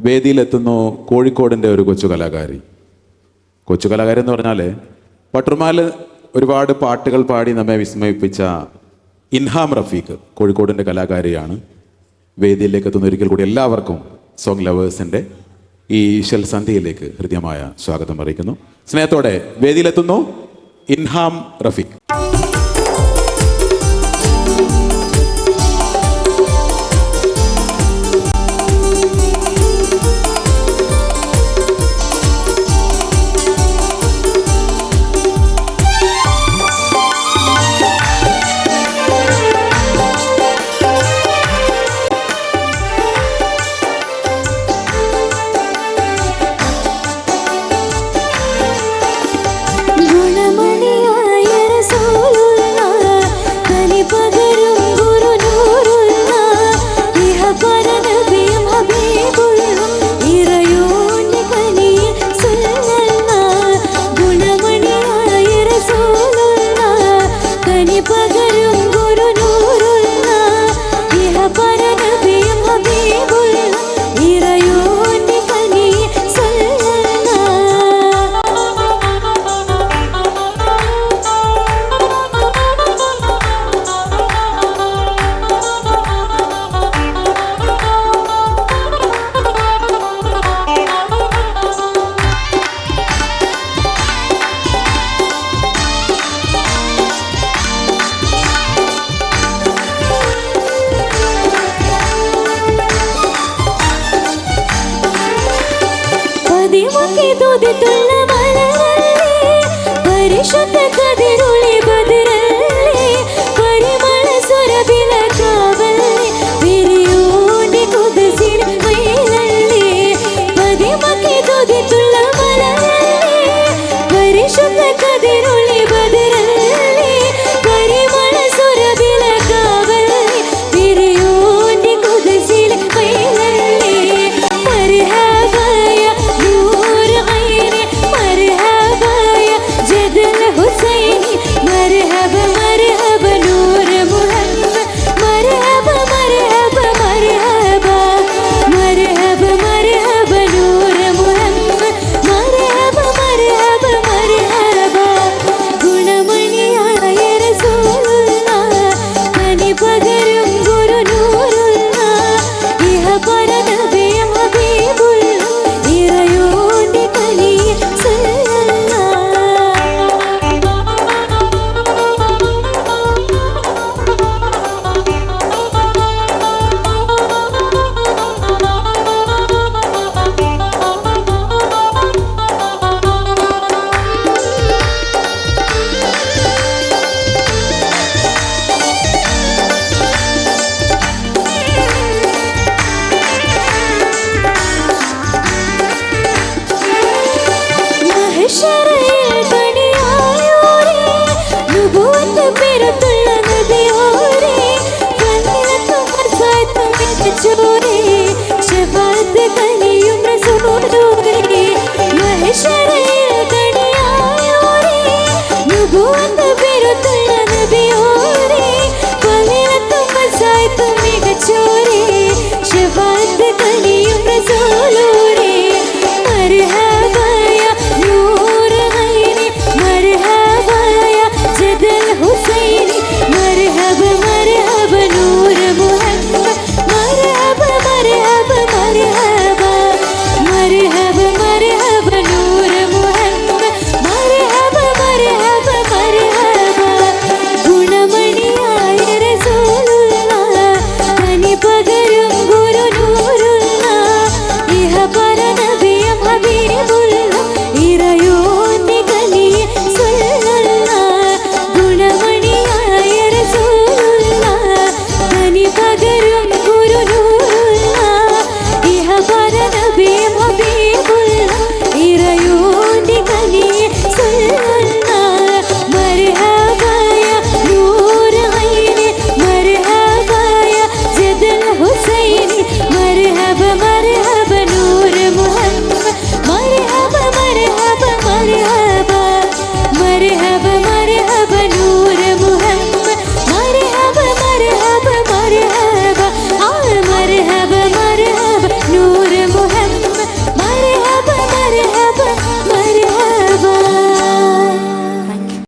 വേദിയിലെത്തുന്നു കോഴിക്കോടിന്റെ ഒരു കൊച്ചു കലാകാരി. കൊച്ചു കലാകാരി എന്ന് പറഞ്ഞാൽ പട്ടർമാൽ ഒരുപാട് പാട്ടുകൾ പാടി നമ്മെ വിസ്മയിപ്പിച്ച ഇൻഹാം റഫീഖ് കോഴിക്കോടിന്റെ കലാകാരിയാണ്. വേദിയിലേക്ക് എത്തുന്ന ഒരിക്കൽ കൂടി എല്ലാവർക്കും സോങ് ലവേഴ്സിന്റെ ഈ ഈശൽ സന്ധ്യയിലേക്ക് ഹൃദ്യമായ സ്വാഗതം അറിയിക്കുന്നു. സ്നേഹത്തോടെ വേദിയിലെത്തുന്നു ഇൻഹാം റഫീഖ്. ದೇವಕ್ಕೆ ತುದಿ ತುಲ್ಲ ಬರಲಿ ಪರಿಶುದ್ಧ নিয়ে